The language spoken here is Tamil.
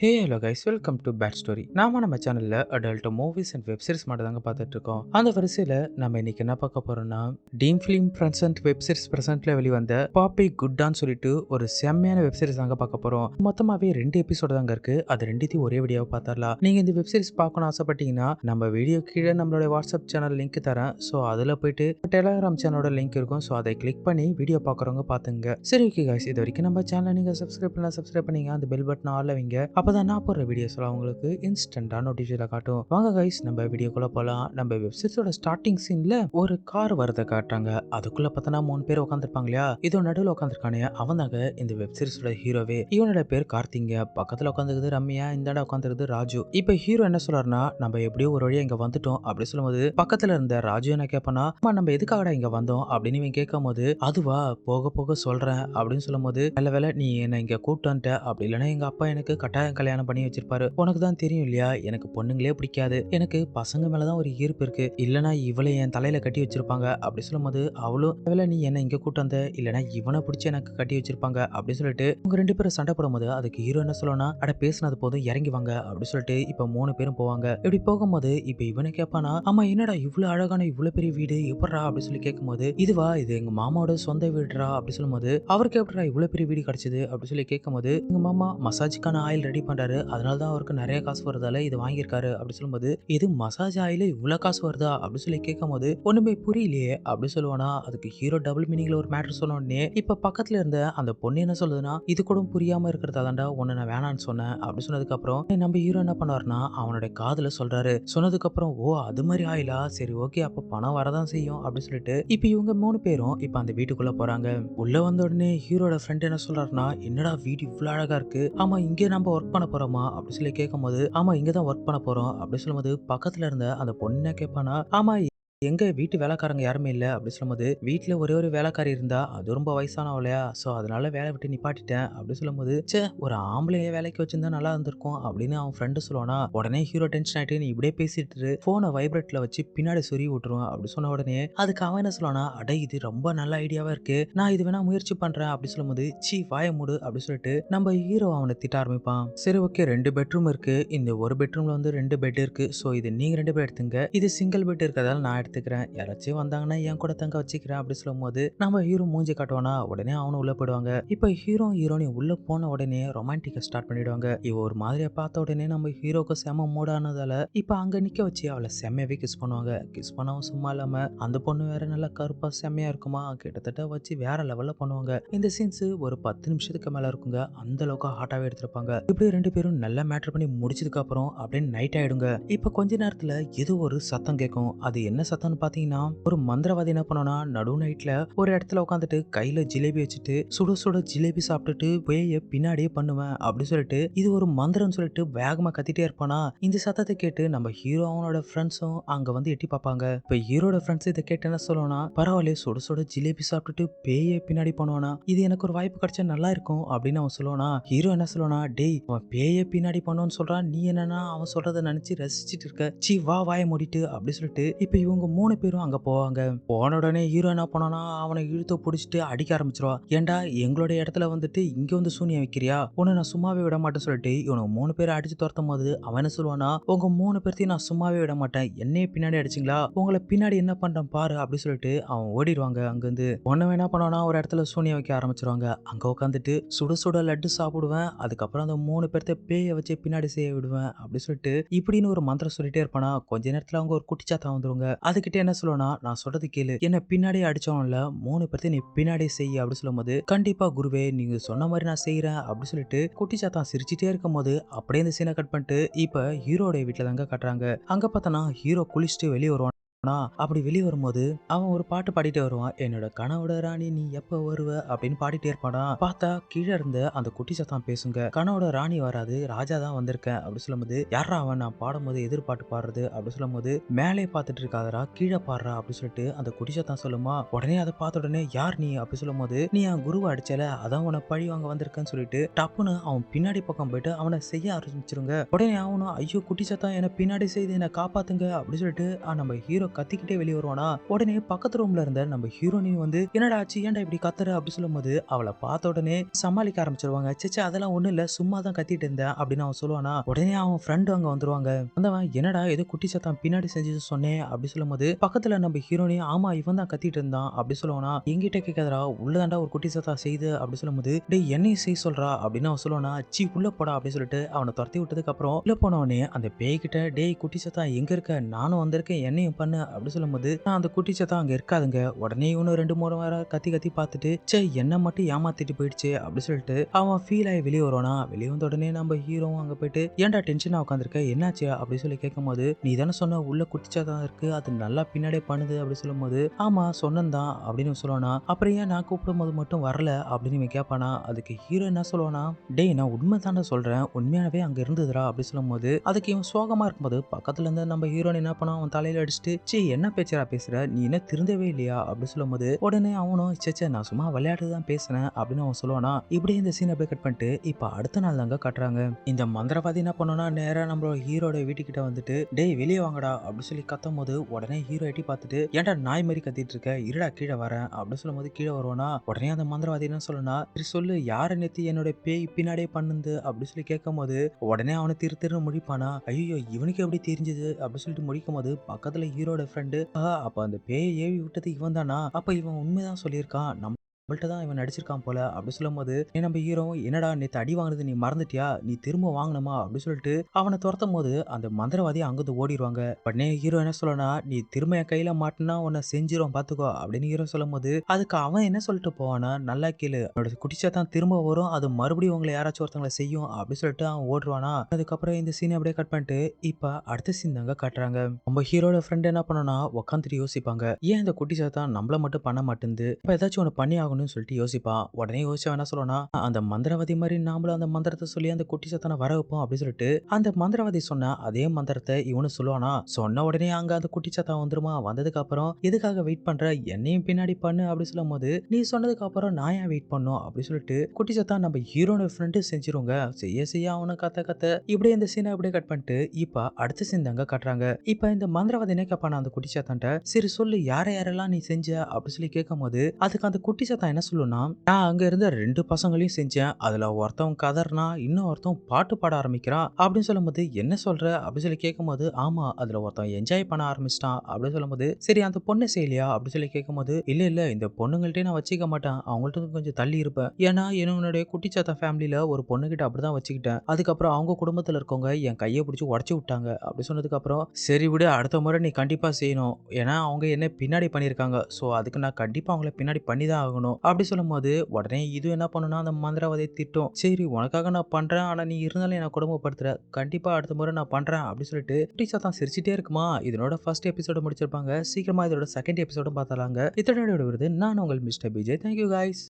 Hey hello guys welcome to bad story நாம நம்ம சேனல்ல adult movies and web series மட்டும் தாங்க பார்த்துட்டு இருக்கோம். அந்த வரிசையில நம்ம இன்னைக்கு என்ன பார்க்க போறோம்னா team film present web series பிரசன்ட்ல வெளிவந்த பாப்பி குட்டான்னு சொல்லிட்டு ஒரு செம்மையான வெப் சீரிஸ் தாங்க பார்க்க போறோம். மொத்தமாவே ரெண்டு எபிசோடு தாங்க இருக்கு. அது ரெண்டுத்தையும் ஒரே வீடியோவை பார்த்தரலாம் நீங்க இந்த வெப் சீரிஸ் பார்க்கணும் ஆசைப்பட்டீங்கன்னா நம்ம வீடியோ கீழே நம்மளோட வாட்ஸ்அப் சேனல் லிங்க் தரேன். ஸோ அதில் போயிட்டு டெலகிராம் சேனலோட லிங்க் இருக்கும். ஸோ அதை கிளிக் பண்ணி வீடியோ பார்க்குறவங்க பார்த்துங்க. சரி ஓகே கைஸ் இது வரைக்கும் நம்ம சேனலை நீங்கள் சப்ஸ்கிரைப் பண்ணலாம் சப்ஸ்கிரைப் பண்ணீங்க அந்த பெல் பட்டன் ஆள் வைங்க. அப்பதான் நான் போடுற வீடியோஸ்லாம் உங்களுக்கு இன்ஸ்டன்டா நோட்டிஃபிகேஷன் காட்டும். வாங்க கைஸ் நம்ம வீடியோக்குள்ள போகலாம் நம்ம வெப்சைட்ஸோட ஸ்டார்டிங் சீனில் ஒரு கார் வரதை காட்டுறாங்க. அதுக்குள்ள பார்த்தோன்னா மூணு பேர் உட்காந்துருப்பாங்க இல்லையா? இதோ நடுவில் உட்காந்துருக்கானே அவன் தாங்க இந்த வெப்சீரிஸோட ஹீரோவே இவனோட பேர் கார்த்திங்க. பக்கத்தில் உட்காந்துருக்குது ரம்யா. இந்தாண்ட உட்காந்துருக்குது ராஜு. இப்போ ஹீரோ என்ன சொல்றாருன்னா நம்ம எப்படியோ ஒரு வழியாக இங்கே வந்துட்டோம் அப்படி சொல்லும்போது பக்கத்தில் இருந்த ராஜு என்ன கேட்பானா அம்மா நம்ம எதுக்காகடா இங்கே வந்தோம்? அப்படின்னு இவன் கேட்கும் போது அதுவா போக போக சொல்கிறேன் அப்படின்னு சொல்லும்போது நல்ல வேலை நீ என்னை இங்கே கூப்பிட்டு வந்துட்ட. அப்படி இல்லைன்னா எங்கள் அப்பா எனக்கு கட்டாயம் கல்யாணம் பண்ணி வச்சிருப்பாரு. உனக்கு தான் தெரியும் இல்லையா? எனக்கு பொண்ணுங்களே பிடிக்காது. எனக்கு பசங்க மேலதான் ஒரு ஈர்ப்பு இருக்கு. இல்லனா இவளை என் தலையில கட்டி வச்சிருப்பாங்க. அப்படி சொல்லும்போது அவளும் வேலை நீ என்ன இங்க கூட்டம் வந்த? இல்லனா இவனை பிடிச்சி எனக்கு கட்டி வச்சிருப்பாங்க. அப்படி சொல்லிட்டு உங்க ரெண்டு பேரும் சண்டை போடும்போது அதுக்கு ஹீரோ என்ன சொல்லணும்னா அட பேசினது போதும் இறங்கி வாங்க. அப்படி சொல்லிட்டு இப்ப மூணு பேரும் போவாங்க. இப்படி போகும்போது இப்ப இவனை கேட்பானா ஆமா என்னடா இவ்வளவு அழகான இவ்வளவு பெரிய வீடு எப்படா அப்படி சொல்லி கேட்கும்போது இதுவா? இது எங்க மாமாவோட சொந்த வீடுடா? அப்படி சொல்லும்போது அவருக்கு எப்படா இவ்வளவு பெரிய வீடு கிடைச்சது? அப்படி சொல்லி கேட்கும்போது எங்க மாமா மசாஜுக்கான ஆயில் ரெடி பண்ணுறாரு அதனால தான் அவருக்கு நிறைய காசு வருதால இது வாங்கியிருக்காரு அப்படி சொல்லும்போது இது மசாஜ் ஆயில் இவ்வளோ காசு வருதா? அப்படின்னு சொல்லி கேட்கும்போது ஒன்றுமே புரியலையே. அப்படி சொல்லுவானா அதுக்கு ஹீரோ டபுள் மீனிங்ல ஒரு மேட்ரு சொன்னோடனே இப்போ பக்கத்தில் இருந்த அந்த பொண்ணு என்ன சொல்லுதுன்னா இது கூட புரியாம இருக்கிறதா தாண்டா ஒன்று நான் வேணான்னு சொன்னேன். அப்படி சொன்னதுக்கு அப்புறம் நம்ம ஹீரோ என்ன பண்ணுவாருன்னா அவனுடைய காதில் சொல்றாரு. சொன்னதுக்கப்புறம் ஓ அது மாதிரி ஆயிலா? சரி ஓகே அப்போ பணம் வரதான் செய்யும். அப்படின்னு சொல்லிட்டு இப்போ இவங்க மூணு பேரும் இப்போ அந்த வீட்டுக்குள்ள போறாங்க. உள்ள வந்த உடனே ஹீரோட ஃப்ரெண்ட் என்ன சொல்றாருன்னா என்னடா வீடு இவ்வளோ அழகா இருக்கு? ஆமா இங்கே நம்ம ஒர்க் பண்ண போறோமா? அப்படின்னு சொல்லி கேட்கும்போது ஆமா இங்க தான் ஒர்க் பண்ண போறோம். அப்படி சொல்லும்போது பக்கத்துல இருந்த அந்த பொண்ணு கேட்பானா ஆமா எங்க வீட்டு வேலைக்காரங்க யாருமே இல்லை அப்படி சொல்லும்போது வீட்டில் ஒரே ஒரு வேலைக்காரி இருந்தா அது ரொம்ப வயசானவளையா ஸோ அதனால வேலை விட்டு நிப்பாட்டிட்டேன். அப்படி சொல்லும்போது சே ஒரு ஆம்பளைய வேலைக்கு வச்சிருந்தா நல்லா இருந்திருக்கும் அப்படின்னு அவன் ஃப்ரெண்டு சொல்லுவானா உடனே ஹீரோ டென்ஷன் ஆயிட்டு நீ இப்படியே பேசிட்டு ஃபோனை வைப்ரேட்ல வச்சு பின்னாடி சொருகி விட்டுருவான். அப்படி சொன்ன உடனே அதுக்கு அவன் என்ன சொல்லுவானா அட இது ரொம்ப நல்ல ஐடியாவா இருக்கு. நான் இது வேணா முயற்சி பண்றேன். அப்படி சொல்லும்போது சீ வாய மூடு. அப்படி சொல்லிட்டு நம்ம ஹீரோ அவனை திட்ட ஆரம்பிப்பான். சரி ஓகே ரெண்டு பெட்ரூம் இருக்கு. இந்த ஒரு பெட்ரூம்ல வந்து ரெண்டு பெட் இருக்கு. ஸோ இது நீங்க ரெண்டு பேர் எடுத்துங்க. இது சிங்கிள் பெட் இருக்கிறதால நான் எடுத்துக்கிறேன் எடுத்துக்கிறேன். யாராச்சும் வந்தாங்கன்னா என் கூட தங்க வச்சுக்கிறேன் அப்படி சொல்லும் போது நம்ம ஹீரோ மூஞ்சி காட்டுவானா? உடனே அவனும் உள்ள போயிடுவாங்க. இப்போ ஹீரோ ஹீரோனி உள்ள போன உடனே ரொமான்டிக்கா ஸ்டார்ட் பண்ணிடுவாங்க. இவ ஒரு மாதிரியை பார்த்த உடனே நம்ம ஹீரோக்கு செம மூடானதால இப்போ அங்க நிக்க வச்சு அவளை செம்மையாவே கிஸ் பண்ணுவாங்க. கிஸ் பண்ணவும் சும்மா இல்லாம அந்த பொண்ணு வேற நல்லா கருப்பா செம்மையா இருக்குமா? கிட்டத்தட்ட வச்சு வேற லெவல்ல பண்ணுவாங்க. இந்த சீன்ஸ் ஒரு பத்து நிமிஷத்துக்கு மேல இருக்குங்க. அந்த அளவுக்கு ஹாட்டாவே எடுத்திருப்பாங்க. இப்படி ரெண்டு பேரும் நல்லா மேட்டர் பண்ணி முடிச்சதுக்கு அப்புறம் அப்படியே நைட் ஆயிடுங்க. இப்போ கொஞ்ச நேரத்துல ஏதோ ஒரு சத்தம் கேட்கும். அது என்ன சத்தம்னு பாத்தீங்கன்னா ஒரு மந்திரவாதி என்ன பண்ணோம்னா நடு நைட்ல ஒரு இடத்துல உட்காந்துட்டு கையில ஜிலேபி வச்சுட்டு சுட சுட ஜிலேபி சாப்பிட்டுட்டு பேய பின்னாடியே பண்ணுவேன் அப்படின்னு சொல்லிட்டு இது ஒரு மந்திரம்னு சொல்லிட்டு வேகமா கத்திட்டே இருப்பானா? இந்த சத்தத்தை கேட்டு நம்ம ஹீரோ அவனோட ஃப்ரெண்ட்ஸும் அங்க வந்து எட்டி பார்ப்பாங்க. இப்ப ஹீரோட ஃப்ரெண்ட்ஸ் இதை கேட்டு என்ன சொல்லணும்னா பரவாயில்ல சுட சுட ஜிலேபி சாப்பிட்டுட்டு பேய பின்னாடி பண்ணுவானா? இது எனக்கு ஒரு வாய்ப்பு கிடைச்சா நல்லா இருக்கும் அப்படின்னு அவன் சொல்லுவானா? ஹீரோ என்ன சொல்லுவானா டேய் அவன் பேய பின்னாடி பண்ணுவான்னு சொல்றான். நீ என்னன்னா அவன் சொல்றதை நினைச்சு ரசிச்சிட்டு இருக்க. சீ வா வாய மூடிட்டு அப்படி சொல்லிட்டு இப்ப இவங்க மூணு பேரும் அங்க போவாங்க. போன உடனே ஹீரோ என்ன பண்ணானா அவனை இழுத்து பிடிச்சிட்டு அடிக்க ஆரம்பிச்சிருவா. ஏன்டா எங்களோட இடத்துல வந்துட்டு இங்க வந்து சூனியம் வைக்கிறியா? உன்னை நான் சும்மாவே விட மாட்டேன்னு சொல்லிட்டு இவனுக்கு மூணு பேரை அடிச்சு துரத்தும் போது அவன் என்ன சொல்லுவானா உங்க மூணு பேர்த்தையும் நான் சும்மாவே விட மாட்டேன். என்னையே பின்னாடி அடிச்சிங்களா? உங்களை பின்னாடி என்ன பண்றேன் பாரு அப்படின்னு சொல்லிட்டு அவன் ஓடிடுவாங்க அங்கிருந்து. ஒன்னு என்ன பண்ணானா ஒரு இடத்துல சூனியம் வைக்க ஆரம்பிச்சிருவாங்க. அங்க உட்காந்துட்டு சுட சுட லட்டு சாப்பிடுவேன். அதுக்கப்புறம் அந்த மூணு பேர்த்த பேய வச்சு பின்னாடி செய்ய விடுவேன் அப்படின்னு சொல்லிட்டு இப்படின்னு ஒரு மந்திரம் சொல்லிட்டே இருப்பானா. கொஞ்ச நேரத்துல அவங்க ஒரு குட்டிச்சாத்தா வந்துருவாங்க. அதுக்கிட்ட என்ன சொல்லுவானா நான் சொல்றது கேளு. என்ன பின்னாடியே அடிச்சவன்ல மூணு பேர்த்தையும் நீ பின்னாடியே செய் அப்படின்னு சொல்லும்போது கண்டிப்பா குருவே நீங்க சொன்ன மாதிரி நான் செய்யறேன் அப்படின்னு சொல்லிட்டு குட்டிச்சாத்தான் சிரிச்சிட்டே இருக்கும் போது அப்படியே இந்த சீனை கட் பண்ணிட்டு இப்ப ஹீரோடைய வீட்டுல தாங்க கட்டுறாங்க. அங்க பார்த்தனா ஹீரோ குளிச்சுட்டு வெளியே வருவான். ஆனா, அப்படி வெளியே வரும்போது அவன் ஒரு பாட்டு பாடிட்டே வருவான். என்னோட கனவோட ராணி நீ எப்ப வருவ? அப்படின்னு பாடிட்டே இருப்பானா. பார்த்தா கீழே இருந்த அந்த குட்டி சத்தம் பேசுங்க. கனவோட ராணி வராது ராஜா தான் வந்திருக்கேன். அப்படி சொல்லும்போது யாரா அவன்? நான் பாடும்போது எதிர்பாட்டு பாடுறது. அப்படி சொல்லும்போது மேலே பார்த்துட்டு இருக்காதரா கீழே பாடுறா. அப்படின்னு சொல்லிட்டு அந்த குட்டி சத்தம் சொல்லுமா உடனே அதை பார்த்த உடனே யார் நீ? அப்படி சொல்லும்போது நீ என் குருவை அடிச்சல அதான் உன பழி வாங்க வந்திருக்கேன்னு சொல்லிட்டு டப்புன்னு அவன் பின்னாடி பக்கம் போயிட்டு அவனை செய்ய ஆரம்பிச்சிருங்க. உடனே அவனும் ஐயோ குட்டி சத்தம் என்னை பின்னாடி செய்து என்னை காப்பாத்துங்க. அப்படின்னு சொல்லிட்டு நம்ம ஹீரோ கத்திக்கிட்டே வெளியே வருவானா? உடனே பக்கத்து ரூம்ல இருந்த நம்ம ஹீரோனின் வந்து என்னடா ஆச்சு? ஏன்டா இப்படி கத்துற? அப்படி சொல்லும்போது அவளை பார்த்த உடனே சமாளிக்க ஆரம்பிச்சிருவாங்க. சேச்சே அதெல்லாம் ஒண்ணும் இல்ல. சும்மா தான் கத்திட்டு இருந்தேன் அப்படின்னு அவன் சொல்லுவானா? உடனே அவன் ஃப்ரெண்டு அங்க வந்துருவாங்க. வந்தவன் என்னடா? ஏதோ குட்டி சத்தம். பின்னாடி செஞ்சு சொன்னேன். அப்படி சொல்லும்போது பக்கத்துல நம்ம ஹீரோனி ஆமா இவன் தான் கத்திட்டு இருந்தான். அப்படி சொல்லுவானா? எங்கிட்ட கேட்காதடா. உள்ளதாண்டா ஒரு குட்டி சத்தம் செய்து. அப்படி சொல்லும்போது டேய் என்னையும் செய்ய சொல்றா. அப்படின்னு அவன் சொல்லுவானா? சி உள்ள போடா. அப்படி சொல்லிட்டு அவனை துரத்தி விட்டதுக்கு அப்புறம் உள்ள போனவனே அந்த பேய்கிட்ட டேய் குட்டி சத்தம் எங்க இருக்க? நானும் வந்திருக்கேன். என்னையும் பண்ணு. அப்படி சொல்லும்போது நான் அந்த குட்டி சத்தம் அங்க இருக்காதுங்க. உடனே இவனு ரெண்டு மூணு வாரம் கத்தி கத்தி பார்த்துட்டு சே என்ன மட்டும் ஏமாத்திட்டு போயிடுச்சு அப்படி சொல்லிட்டு அவன் ஃபீல் ஆகி வெளியே வருவானா? வெளியே வந்த உடனே நம்ம ஹீரோவும் அங்க போயிட்டு ஏன்டா டென்ஷனா உட்காந்துருக்க? என்னாச்சு? அப்படி சொல்லி கேட்கும்போது நீ தானே சொன்ன உள்ள குட்டிச்சாதான் இருக்கு. அது நல்லா பின்னாடியே பண்ணுது அப்படி சொல்லும்போது ஆமா சொன்னந்தான் அப்படின்னு சொல்லுவானா? அப்புறம் ஏன் நான் கூப்பிடும் போது மட்டும் வரல? அப்படின்னு இவன் கேட்பானா? அதுக்கு ஹீரோ என்ன சொல்லுவானா? டேய் நான் உண்மை தானே சொல்றேன். உண்மையானவே அங்க இருந்ததுடா அப்படி சொல்லும்போது அதுக்கு இவன் சோகமா இருக்கும்போது பக்கத்துல இருந்து நம்ம ஹீரோன் என்ன பண்ணா அவன் தலையில அடிச்சுட்டு சீ என்ன பேச்சரா பேசுற? நீ என்ன திருந்தவே இல்லையா? அப்படின்னு சொல்லும்போது உடனே அவனும் சேச்சே நான் சும்மா விளையாட்டு தான் பேசுனேன் அப்படின்னு அவன் சொல்லுவானா இப்படியே இந்த சீனை அப்படியே கட் பண்ணிட்டு இப்போ அடுத்த நாள் தாங்க காட்டுறாங்க. இந்த மந்திரவாதி என்ன பண்ணோம்னா நேரா நம்மளோட ஹீரோட வீட்டுக்கிட்ட வந்துட்டு டேய் வெளியே வாங்கடா அப்படின்னு சொல்லி கத்தும் போது உடனே ஹீரோ எட்டி பார்த்துட்டு ஏன்டா நாய் மாதிரி கத்திட்டு இருக்க? இருடா கீழே வரேன் அப்படின்னு சொல்லும்போது கீழே வருவானா உடனே அந்த மந்திரவாதி என்ன சொல்லுனா சரி சொல்லு யாரை நேத்தி என்னோட பேய் பின்னாடியே பண்ணுது? அப்படின்னு சொல்லி கேட்கும் போது உடனே அவனை திரு திரு முடிப்பானா ஐயோ இவனுக்கு எப்படி தெரிஞ்சது? அப்படின்னு சொல்லிட்டு முடிக்கும் போது பக்கத்துல ஹீரோட ஃப்ரெண்டு அப்ப அந்த பேயை ஏவி விட்டது இவன் தானா அப்ப இவன் உண்மைதான் சொல்லியிருக்கான். நம்ம அவள்கிட்ட தான் இவன் நடிச்சிருக்கான் போல அப்படி சொல்லும்போது ஏ நம்ம ஹீரோ என்னடா நேற்று அடி வாங்கினது நீ மறந்துட்டியா? நீ திரும்ப வாங்கணுமா? அப்படின்னு சொல்லிட்டு அவனை துரத்தும் போது அந்த மந்திரவாதி அங்கிருந்து ஓடிடுவாங்க. உடனே ஹீரோ என்ன சொல்லனா நீ திரும்ப என் கையில மாட்டினா உன்னை செஞ்சிரும் பாத்துக்கோ. அப்படின்னு ஹீரோ சொல்லும் போது அதுக்கு அவன் என்ன சொல்லிட்டு போவானா நல்லா கேளு அவனோட குடிச்சா தான் திரும்ப வரும் அது மறுபடியும் உங்களை யாராச்சும் ஒருத்தவங்களை செய்யும். அப்படின்னு சொல்லிட்டு அவன் ஓடுவானா. அதுக்கப்புறம் இந்த சீனை அப்படியே கட் பண்ணிட்டு இப்ப அடுத்த சீன் தாங்க காட்டுறாங்க. நம்ம ஹீரோட ஃப்ரெண்ட் என்ன பண்ணனா உட்காந்துட்டு யோசிப்பாங்க. ஏன் இந்த குட்டி சாத்தான் நம்மள மட்டும் பண்ண மாட்டேங்குது இப்ப ஏதாச்சும் ஒன்று பண்ணி ஆகணும்னு சொல்லிட்டு யோசிப்பான் உடனே யோசிச்சவன் என்ன சொல்லுவானா அந்த மந்திரவாதி மாதிரி நாமளும் அந்த மந்திரத்தை சொல்லி அந்த குட்டி சத்தனை வர வைப்போம் அப்படின்னு சொல்லிட்டு அந்த மந்திரவாதி சொன்ன அதே மந்திரத்தை இவனு சொல்லுவானா சொன்ன உடனே அங்க அந்த குட்டி சத்தம் வந்துருமா? வந்ததுக்கு அப்புறம் எதுக்காக வெயிட் பண்ற? என்னையும் பின்னாடி பண்ணு அப்படின்னு சொல்லும் போது நீ சொன்னதுக்கு அப்புறம் நான் ஏன் வெயிட் பண்ணும் அப்படின்னு சொல்லிட்டு குட்டி சத்தம் நம்ம ஹீரோட ஃப்ரெண்டு செஞ்சிருங்க செய்ய செய்ய அவனை கத்த கத்த இப்படியே இந்த சீனை அப்படியே கட் பண்ணிட்டு இப்ப அடுத்த சீன் தாங்க காட்டுறாங்க. இப்ப இந்த மந்திரவாதி என்ன கேட்பான அந்த குட்டி சத்தான்ட்ட? சரி சொல்லு யாரை யாரெல்லாம் நீ செஞ்ச? அப்படின்னு சொல்லி கேட்கும் போது அதுக்கு அந்த குட்டி சத்தம் என்ன சொல்லுன்னா நான் அங்க இருந்த ரெண்டு பசங்களையும் செஞ்சேன். அதுல ஒருத்தவன் கதர்னா இன்னும் ஒருத்தன் பாட்டு பாட ஆரம்பிக்கிறான் அப்படின்னு சொல்லும்போது என்ன சொல்ற? அப்படி சொல்லி கேட்கும்போது ஆமா அதுல ஒருத்தன் என்ஜாய் பண்ண ஆரம்பிச்சிட்டான். அப்படின்னு சொல்லும்போது சரி அந்த பொண்ணு செய்யலையா? அப்படின்னு சொல்லி கேட்கும்போது இல்ல இல்ல இந்த பொண்ணுங்கள்ட்டே நான் வச்சுக்க மாட்டேன். அவங்கள்ட்ட கொஞ்சம் தள்ளி இருப்பேன். ஏன்னா என்னுடைய குட்டிச்சாத்தா ஃபேமிலியில ஒரு பொண்ணுகிட்ட அப்படிதான் வச்சுக்கிட்டேன். அதுக்கப்புறம் அவங்க குடும்பத்துல இருக்கவங்க என் கையை பிடிச்சி உடச்சி விட்டாங்க. அப்படி சொன்னதுக்கு அப்புறம் சரி விடு அடுத்த முறை நீ கண்டிப்பா செய்யணும். ஏன்னா அவங்க என்ன பின்னாடி பண்ணியிருக்காங்க. ஸோ அதுக்கு நான் கண்டிப்பாக அவங்கள பின்னாடி பண்ணி தான் ஆகணும். அப்படி சொல்லும்போது உடனே இது என்ன பண்ணுனா அந்த மந்திரவாதியை திட்டும். சரி உனக்காக நான் பண்றேன் ஆனா நீ இருந்தாலும் என்ன குடும்பப்படுத்துற கண்டிப்பா அடுத்த முறை நான் பண்றேன் அப்படின்னு சொல்லிட்டு டீச்சர் தான் சிரிச்சிட்டே இருக்குமா? இதனோட ஃபர்ஸ்ட் எபிசோட முடிச்சிருப்பாங்க. சீக்கிரமா இதோட செகண்ட் எபிசோடும் பார்த்தலாங்க இத்தனை வருது. நான் உங்கள் மிஸ்டர் பிஜே தேங்க்யூ காய்ஸ்